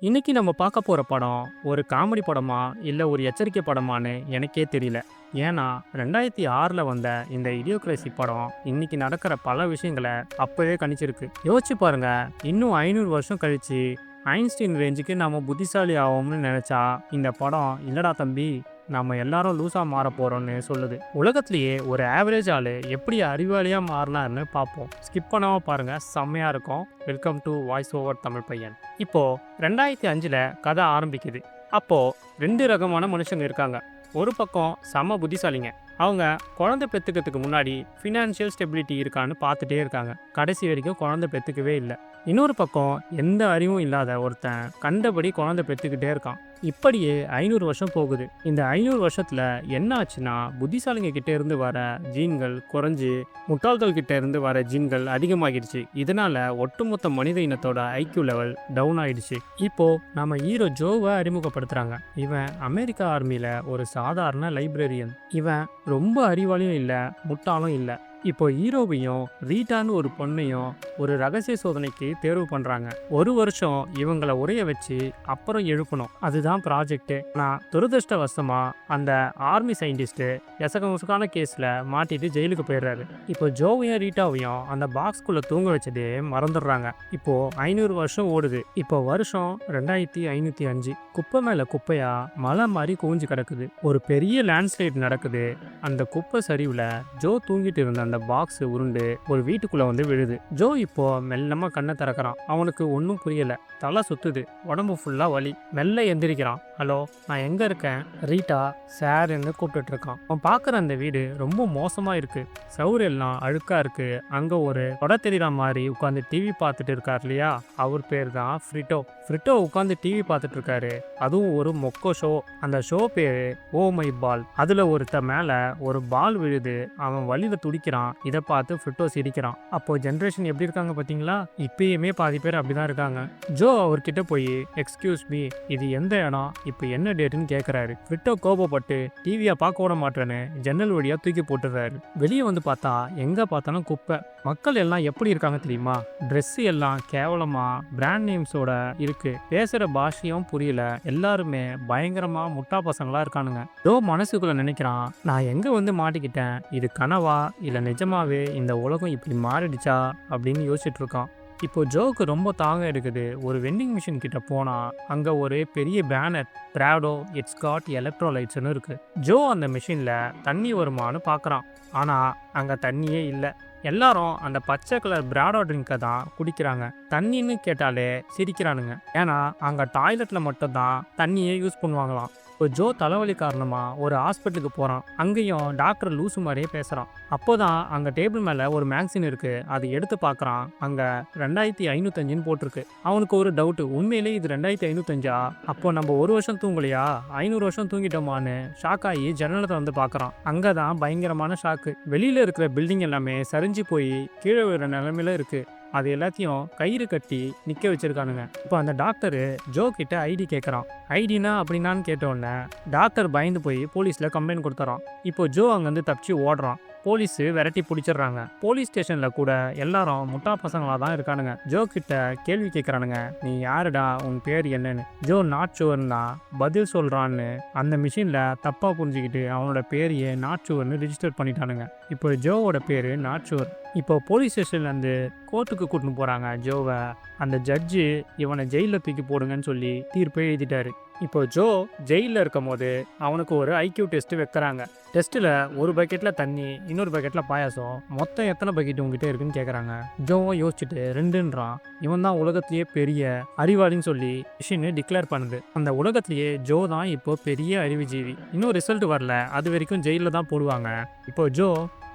இன்னைக்கு நம்ம பார்க்க போகிற படம் ஒரு காமெடி படமா இல்லை ஒரு எச்சரிக்கை படமான்னு எனக்கே தெரியல. ஏன்னா ரெண்டாயிரத்தி ஆறில் வந்த இந்த இடியோக்ரேசி படம் இன்னைக்கு நடக்கிற பல விஷயங்களை அப்போவே கணிச்சிருக்கு. யோசிச்சு பாருங்க இன்னும் ஐநூறு வருஷம் கழிச்சு ஐன்ஸ்டீன் ரேஞ்சுக்கு நம்ம புத்திசாலி ஆகும்னு நினச்சா இந்த படம் இல்லடா தம்பி நம்ம எல்லாரும் லூஸாக மாற போகிறோம்னு சொல்லுது. உலகத்திலேயே ஒரு ஆவரேஜ் ஆள் எப்படி அறிவாளியாக மாறினார்னு பார்ப்போம். ஸ்கிப் பண்ணாமல் பாருங்கள் செம்மையாக இருக்கும். Welcome to voice over Tamil பையன் இப்போது ரெண்டாயிரத்தி அஞ்சில் கதை ஆரம்பிக்குது. அப்போது ரெண்டு ரகமான மனுஷங்க இருக்காங்க. ஒரு பக்கம் செம புத்திசாலிங்க அவங்க குழந்தை பெற்றுக்கிறதுக்கு முன்னாடி ஃபினான்ஷியல் ஸ்டெபிலிட்டி இருக்கான்னு பார்த்துட்டே இருக்காங்க. கடைசி வரைக்கும் குழந்தை பெற்றுக்கவே இல்லை. இன்னொரு பக்கம் எந்த அறிவும் இல்லாத ஒருத்தன் கண்டபடி குழந்தை பெற்றுக்கிட்டே இருக்கான். இப்படியே ஐநூறு வருஷம் போகுது. இந்த ஐநூறு வருஷத்தில் என்ன ஆச்சுன்னா புத்திசாலிங்க கிட்டே இருந்து வர ஜீன்கள் குறைஞ்சி முட்டாள்கள் கிட்டே இருந்து வர ஜீன்கள் அதிகமாகிடுச்சு. இதனால் ஒட்டுமொத்த மனித இனத்தோட ஐக்கியூ லெவல் டவுன் ஆகிடுச்சு இப்போது நம்ம ஹீரோ ஜோவை அறிமுகப்படுத்துகிறாங்க இவன் அமெரிக்கா ஆர்மியில் ஒரு சாதாரண லைப்ரரியன் இவன் ரொம்ப அறிவாளியும் இல்லை முட்டாளும் இல்லை. இப்போ ஹீரோவையும் ரீட்டான்னு ஒரு பொண்ணையும் ஒரு ரகசிய சோதனைக்கு தேர்வு பண்றாங்க. ஒரு வருஷம் இவங்களை உரைய வச்சு அப்புறம் எழுப்பணும். அதுதான் ப்ராஜெக்ட்டு நான் துரதிருஷ்டவசமா அந்த ஆர்மி சயின்டிஸ்ட் எசகமுசுக்கான கேஸில் மாட்டிட்டு ஜெயிலுக்கு போயிடுறாரு. இப்போ ஜோவையும் ரீட்டாவையும் அந்த பாக்ஸ்குள்ளே தூங்க வச்சதே மறந்துடுறாங்க. இப்போ ஐநூறு வருஷம் ஓடுது. இப்போ வருஷம் ரெண்டாயிரத்தி ஐநூற்றி அஞ்சு. குப்பை மேலே குப்பையா மலை மாதிரி குவிஞ்சு கிடக்குது. ஒரு பெரிய லேண்ட்ஸ்லைட் நடக்குது. அந்த குப்பை சரிவில் ஜோ தூங்கிட்டு இருந்த அந்த பாக்ஸ் உருண்டு ஒரு வீட்டுக்குள்ளே வந்து விழுது. ஜோ இப்போது மெல்லமாக கண்ணை திறக்கிறான். அவனுக்கு ஒன்றும் புரியலை. தலை சுத்துது. உடம்பு ஃபுல்லாக வலி. மெல்ல எந்திரிக்கிறான். ஹலோ நான் எங்கே இருக்கேன்? ரீட்டா சார்ன்னு கூப்பிட்டுட்டு இருக்கான். அவன் பார்க்குற அந்த வீடு ரொம்ப மோசமாக இருக்குது சவுர் எல்லாம் அழுக்காக இருக்குது அங்கே ஒரு தொட தெரியுற மாதிரி உட்காந்து டிவி பார்த்துட்டு இருக்கார் இல்லையா? அவர் பேர் தான் ஃப்ரிட்டோ. ஃப்ரிட்டோ உட்காந்து டிவி பார்த்துட்டு இருக்காரு அதுவும் ஒரு மொக்கோ ஷோ. அந்த ஷோ பேரு ஓ மை பால். அதுல ஒருத்த மேல ஒரு பால் விழுது. அவன் வழியில துடிக்கிறான். இதை பார்த்து ஃப்ரிட்டோ சிரிக்கிறான். அப்போ ஜென்ரேஷன் எப்படி இருக்காங்க பாத்தீங்களா இப்பயுமே பாதி பேர் அப்படிதான் இருக்காங்க. ஜோ அவர்கிட்ட போய் எக்ஸ்கியூஸ் மீ இது எந்த இடம்? இப்போ என்ன டேட்டுன்னு கேட்குறாரு ஃப்ரிட்டோ கோபப்பட்டு டிவியை பார்க்க விட மாட்டேன்னு ஜன்னல் வழியாக தூக்கி போட்டுறாரு. வெளியே வந்து பார்த்தா எங்கே பார்த்தாலும் குப்பை. மக்கள் எல்லாம் எப்படி இருக்காங்க தெரியுமா? ட்ரெஸ்ஸு எல்லாம் கேவலமாக பிராண்ட் நேம்ஸோட இருக்கு. இருக்கு. பேசுகிற பாஷையும் புரியல. எல்லாருமே பயங்கரமாக முட்டா பசங்களா இருக்கானுங்க. ஜோ மனசுக்குள்ள நினைக்கிறான் நான் எங்கே வந்து மாட்டிக்கிட்டேன்? இது கனவா? இல்லை நிஜமாவே இந்த உலகம் இப்படி மாறிடுச்சா? அப்படின்னு யோசிச்சுட்டு இருக்கான். இப்போ ஜோக்கு ரொம்ப தாகம் இருக்குது ஒரு வெண்டிங் மிஷின் கிட்ட போனா அங்க ஒரு பெரிய பேனர் பிராடோ இட்ஸ் காட் எலக்ட்ரோலைட்ஸ்னு இருக்கு. ஜோ அந்த மிஷின்ல தண்ணி வருமான்னு பார்க்குறான் ஆனா அங்க தண்ணியே இல்லை. எல்லாரும் அந்த பச்சை கலர் பிராடோ ட்ரிங்கை தான் குடிக்கிறாங்க. தண்ணின்னு கேட்டாலே சிரிக்கிறானுங்க. ஏன்னா அங்கே டாய்லெட்டில் மட்டும்தான் தண்ணியை தண்ணியே யூஸ் பண்ணுவாங்களாம். இப்போ ஜோ தலைவலி காரணமாக ஒரு ஹாஸ்பிட்டலுக்கு போகிறான் அங்கேயும் டாக்டர் லூசு மாதிரியே பேசுகிறான் அப்போ தான் அங்கே டேபிள் மேலே ஒரு மேக்சின் இருக்குது அதை எடுத்து பார்க்குறான். அங்கே ரெண்டாயிரத்தி ஐநூத்தஞ்சுன்னு போட்டிருக்கு. அவனுக்கு ஒரு டவுட்டு. உண்மையிலேயே இது ரெண்டாயிரத்தி ஐநூத்தஞ்சா? அப்போ நம்ம ஒரு வருஷம் தூங்கலையா? ஐநூறு வருஷம் தூங்கிட்டோமான்னு ஷாக் ஆகி ஜன்னலை வந்து பார்க்குறான். அங்கே தான் பயங்கரமான ஷாக்கு வெளியில் இருக்கிற பில்டிங் எல்லாமே சரிஞ்சு போய் கீழே விழுற நிலமையில இருக்குது அது எல்லாத்தையும் கயிறு கட்டி நிற்க வச்சிருக்கானுங்க. இப்போ அந்த டாக்டரு ஜோ கிட்ட ஐடி கேட்குறான் ஐடினா அப்படின்னான்னு கேட்டோடனே டாக்டர் பயந்து போய் போலீஸில் கம்ப்ளைண்ட் கொடுத்துறான். இப்போ ஜோ அங்கேருந்து தப்பிச்சு ஓடுறான். போலீஸு விரட்டி பிடிச்சிடுறாங்க. போலீஸ் ஸ்டேஷனில் கூட எல்லாரும் முட்டா பசங்களாக தான் இருக்கானுங்க. ஜோ கிட்ட கேள்வி கேட்குறானுங்க நீ யாருடா? உன் பேர் என்னன்னு? ஜோ நாட் ஷுவர்னா பதில் சொல்கிறான்னு அந்த மிஷினில் தப்பாக புரிஞ்சுக்கிட்டு அவனோட பேரையே நாட் ஷுவர்னு ரிஜிஸ்டர் பண்ணிட்டானுங்க. இப்போ ஜோவோட பேர் நாட் ஷுவர். இப்போ போலீஸ் ஸ்டேஷன்லேருந்து கோர்ட்டுக்கு கூட்டின்னு போகிறாங்க ஜோவை. அந்த ஜட்ஜு இவனை ஜெயிலில் தூக்கி போடுங்கன்னு சொல்லி தீர்ப்பை எழுதிட்டாரு. இப்போ ஜோ ஜெயிலில் இருக்கும் போது அவனுக்கு ஒரு ஐக்யூ டெஸ்ட்டு வைக்கிறாங்க. டெஸ்ட்டில் ஒரு பக்கெட்டில் தண்ணி இன்னொரு பக்கெட்டில் பாயாசம் மொத்தம் எத்தனை பக்கெட் உங்ககிட்ட இருக்குன்னு கேட்குறாங்க ஜோவும் யோசிச்சுட்டு ரெண்டுன்றான். இவன் தான் உலகத்திலேயே பெரிய அறிவாளின்னு சொல்லி மிஷின் டிக்ளேர் பண்ணுது. அந்த உலகத்திலேயே ஜோ தான் இப்போ பெரிய அறிவுஜீவி. இன்னும் ரிசல்ட் வரல. அது வரைக்கும் ஜெயிலில் தான் போடுவாங்க. இப்போ ஜோ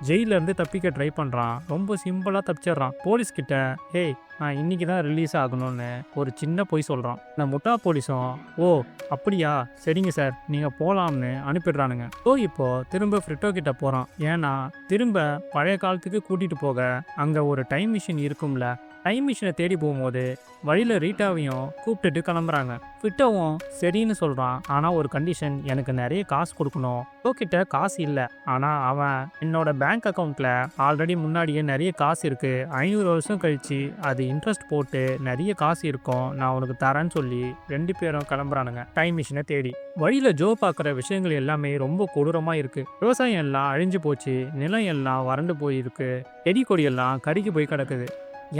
ஜெயில இருந்து தப்பிக்க ட்ரை பண்ணுறான் ரொம்ப சிம்பிளாக தப்பிச்சிடுறான். போலீஸ் கிட்ட நான் இன்னைக்கு தான் ரிலீஸ் ஆகணும்னு ஒரு சின்ன பொய் சொல்கிறான் இந்த முட்டா போலீஸும் ஓ அப்படியா? சரிங்க சார் நீங்கள் போகலாம்னு அனுப்பிடுறானுங்க. ஓ இப்போ திரும்ப ஃப்ரிட்டோ கிட்ட போகிறான் ஏன்னா திரும்ப பழைய காலத்துக்கு கூட்டிகிட்டு போக அங்கே ஒரு டைம் மிஷின் இருக்கும்ல டைம் மிஷினை தேடி போகும்போது வழியில் ரீட்டாவையும் கூப்பிட்டுட்டு கிளம்புறாங்க. ஃபிட்டோவும் சரின்னு சொல்கிறான் ஆனால் ஒரு கண்டிஷன் எனக்கு நிறைய காசு கொடுக்கணும். டோக்கிட்ட காசு இல்லை. ஆனால் அவன் என்னோட பேங்க் அக்கௌண்ட்டில் ஆல்ரெடி முன்னாடியே நிறைய காசு இருக்குது ஐநூறு வருஷம் கழிச்சு அது இன்ட்ரெஸ்ட் போட்டு நிறைய காசு இருக்கும். நான் உனக்கு தரேன்னு சொல்லி ரெண்டு பேரும் கிளம்புறானுங்க. டைம் மிஷினை தேடி. வழியில் ஜோ பார்க்குற விஷயங்கள் எல்லாமே ரொம்ப கொடூரமாக இருக்குது விவசாயம் எல்லாம் அழிஞ்சு போச்சு. நிலம் எல்லாம் வறண்டு போயிருக்கு. செடி கொடியெல்லாம் கருகி போய் கிடக்குது.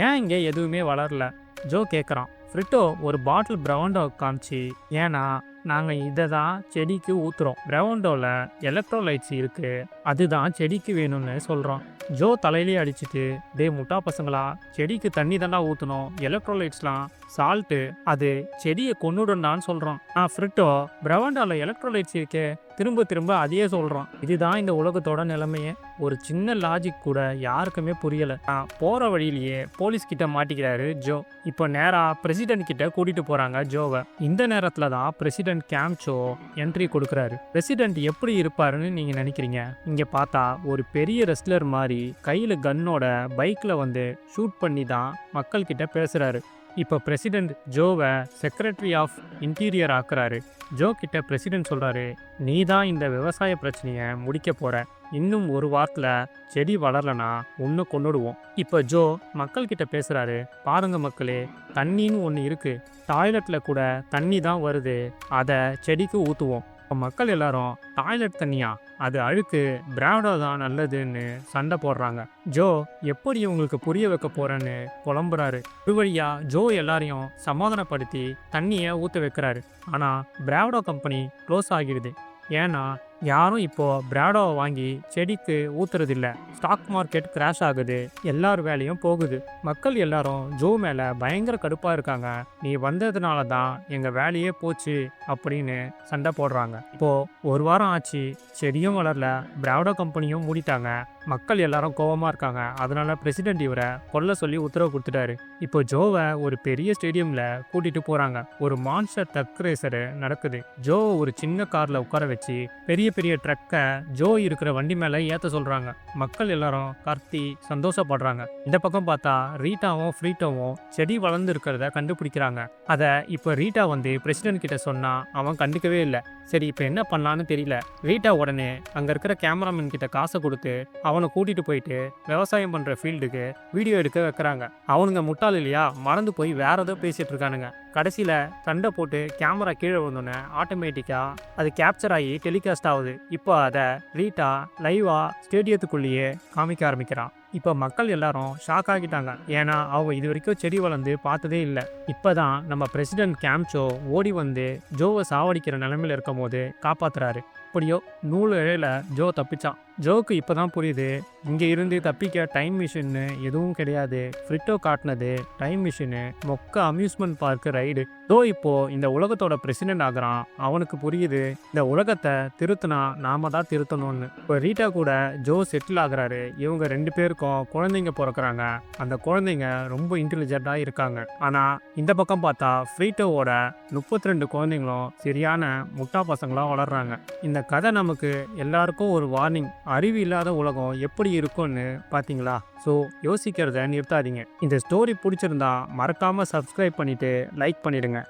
ஏன் இங்கே எதுவுமே வளரல? ஜோ கேட்குறான் ஃப்ரிட்டோ ஒரு பாட்டில் பிரவுண்டோ காமிச்சு ஏன்னா நாங்கள் இதை தான் செடிக்கு ஊற்றுறோம் பிரவுண்டோவில் எலக்ட்ரோலைட்ஸ் இருக்குது அதுதான் செடிக்கு வேணும்னு சொல்கிறோம் ஜோ தலையிலே அடிச்சுட்டு டே முட்டா பசங்களா செடிக்கு தண்ணி தாண்டா ஊற்றணும் எலக்ட்ரோலைட்ஸ்லாம் சால்ட்டு அது செடியை கொன்னுடும்டான்னு சொல்கிறோம் ஆ ஃப்ரிட்டோ பிரவண்டாவில் எலக்ட்ரோலைட்ஸ் இருக்கே திரும்ப திரும்ப அதையே சொல்கிறோம் இதுதான் இந்த உலகத்தோட நிலைமையே. ஒரு சின்ன லாஜிக் கூட யாருக்குமே புரியலை. நான் போகிற வழியிலேயே போலீஸ் கிட்ட மாட்டிக்கிறாரு ஜோ. இப்போ நேராக பிரசிடென்ட் கிட்ட கூட்டிகிட்டு போகிறாங்க ஜோவை. இந்த நேரத்தில் தான் பிரசிடென்ட் கேம்ச்சோ என்ட்ரி கொடுக்குறாரு. பிரசிடென்ட் எப்படி இருப்பாருன்னு நீங்கள் நினைக்கிறீங்க? இங்கே பார்த்தா ஒரு பெரிய ரெஸ்லர் மாதிரி கையில் கன்னோட பைக்கில் வந்து ஷூட் பண்ணி தான் மக்கள்கிட்ட பேசுகிறாரு இப்போ பிரசிடென்ட் ஜோவை செக்ரட்டரி ஆஃப் இன்டீரியர் ஆக்குறாரு. ஜோ கிட்ட பிரசிடென்ட் சொல்கிறாரு நீ தான் இந்த விவசாய பிரச்சனையை முடிக்க போகிற இன்னும் ஒரு வாரத்தில் செடி வளரலனா ஒன்று கொண்டுடுவோம் இப்போ ஜோ மக்கள்கிட்ட பேசுகிறாரு பாருங்க மக்களே தண்ணின்னு ஒன்று இருக்குது டாய்லெட்டில் கூட தண்ணி தான் வருது. அதை செடிக்கு ஊற்றுவோம் இப்போ மக்கள் எல்லாரும் டாய்லெட் தண்ணியா? அது அழுக்கு பிராடோ தான் நல்லதுன்னு சண்டை போடுறாங்க. ஜோ எப்படி உங்களுக்கு புரிய வைக்க போறேன்னு புலம்புறாரு. ஒரு வழியா ஜோ எல்லாரையும் சமாதானப்படுத்தி தண்ணியை ஊற்ற வைக்கிறாரு. ஆனால் பிராவடோ கம்பெனி க்ளோஸ் ஆகிடுது. ஏன்னா யாரும் இப்போ பிராடோவை வாங்கி செடிக்கு ஊத்துறதில்ல. ஸ்டாக் மார்க்கெட் கிராஷ் ஆகுது. எல்லார் வேலையும் போகுது. மக்கள் எல்லாரும் ஜூ மேலே பயங்கர கடுப்பாக இருக்காங்க. நீ வந்ததுனால தான் எங்கள் வேலையே போச்சு அப்படின்னு சண்டை போடுறாங்க. இப்போ ஒரு வாரம் ஆச்சு. செடியும் வளரல. பிராடோ கம்பெனியும் மூடிட்டாங்க. மக்கள் எல்லாரும் கோவமாக இருக்காங்க. அதனால பிரசிடென்ட் இவரை கொல்ல சொல்லி உத்தரவு கொடுத்துட்டாரு. இப்போ ஜோவை ஒரு பெரிய ஸ்டேடியம்ல கூட்டிட்டு போறாங்க. ஒரு மான்ஸ்டர் ட்ரக் ரேசரு நடக்குது. ஜோவை ஒரு சின்ன கார்ல உட்கார வச்சு பெரிய பெரிய ட்ரக்கை ஜோ இருக்கிற வண்டி மேல ஏத்த சொல்றாங்க. மக்கள் எல்லாரும் கர்த்தி சந்தோஷப்படுறாங்க. இந்த பக்கம் பார்த்தா ரீட்டாவும் ஃப்ரீட்டாவும் செடி வளர்ந்து இருக்கிறத கண்டுபிடிக்கிறாங்க. அதை இப்போ ரீட்டா வந்து பிரசிடென்ட் கிட்ட சொன்னா அவன் கண்டுக்கவே இல்லை. சரி இப்போ என்ன பண்ணலான்னு தெரியல. ரீட்டா உடனே அங்கே இருக்கிற கேமராமேன் கிட்ட காசை கொடுத்து அவனை கூட்டிட்டு போயிட்டு விவசாயம் பண்ணுற ஃபீல்டுக்கு வீடியோ எடுக்க வைக்கிறாங்க. அவனுங்க முட்டாள் இல்லையா மறந்து போய் வேற ஏதோ பேசிட்டு இருக்கானுங்க. கடைசியில் சண்டை போட்டு கேமரா கீழே வந்தோன்னே ஆட்டோமேட்டிக்காக அது கேப்சர் ஆகி டெலிகாஸ்ட் ஆகுது. இப்போ அதை ரீட்டா லைவாக ஸ்டேடியத்துக்குள்ளேயே காமிக்க ஆரம்பிக்கிறான். இப்போ மக்கள் எல்லாரும் ஷாக் ஆகிட்டாங்க. ஏன்னா அவங்க இது வரைக்கும் செடி வளர்ந்து பார்த்ததே இல்லை. இப்போதான் நம்ம பிரசிடென்ட் கேம்ச்சோ ஓடி வந்து ஜோவை சாவடிக்கிற நிலைமையில இருக்கும் போது காப்பாத்துறாரு. அப்படியோ நூல் இழையில ஜோ தப்பிச்சான். ஜோக்கு இப்போதான் புரியுது. இங்கே இருந்து தப்பிக்க டைம் மிஷின்னு எதுவும் கிடையாது. ஃப்ரிட்டோ காட்டினது டைம் மிஷினு மொக்க அம்யூஸ்மெண்ட் பார்க்கு ரைடு தோ இப்போ இந்த உலகத்தோட பிரசிடென்ட் ஆகுறான். அவனுக்கு புரியுது இந்த உலகத்தை திருத்தினா நாம தான் திருத்தணும்னு. இப்போ ரீட்டா கூட ஜோ செட்டில் ஆகிறாரு. இவங்க ரெண்டு பேருக்கும் குழந்தைங்க பிறக்கறாங்க. அந்த குழந்தைங்க ரொம்ப இன்டெலிஜென்ட்டாக இருக்காங்க. ஆனால் இந்த பக்கம் பார்த்தா ஃப்ரீட்டோவோட முப்பத்தி ரெண்டு குழந்தைங்களும் சரியான முட்டா பசங்களாக வளர்றாங்க. இந்த கதை நமக்கு எல்லாருக்கும் ஒரு வார்னிங் அறிவு இல்லாத உலகம் எப்படி இருக்கும்னு பார்த்தீங்களா ஸோ யோசிக்கிறத நிறுத்தாதீங்க. இந்த ஸ்டோரி பிடிச்சிருந்தா மறக்காமல் சப்ஸ்கிரைப் பண்ணிவிட்டு லைக் பண்ணிவிடுங்க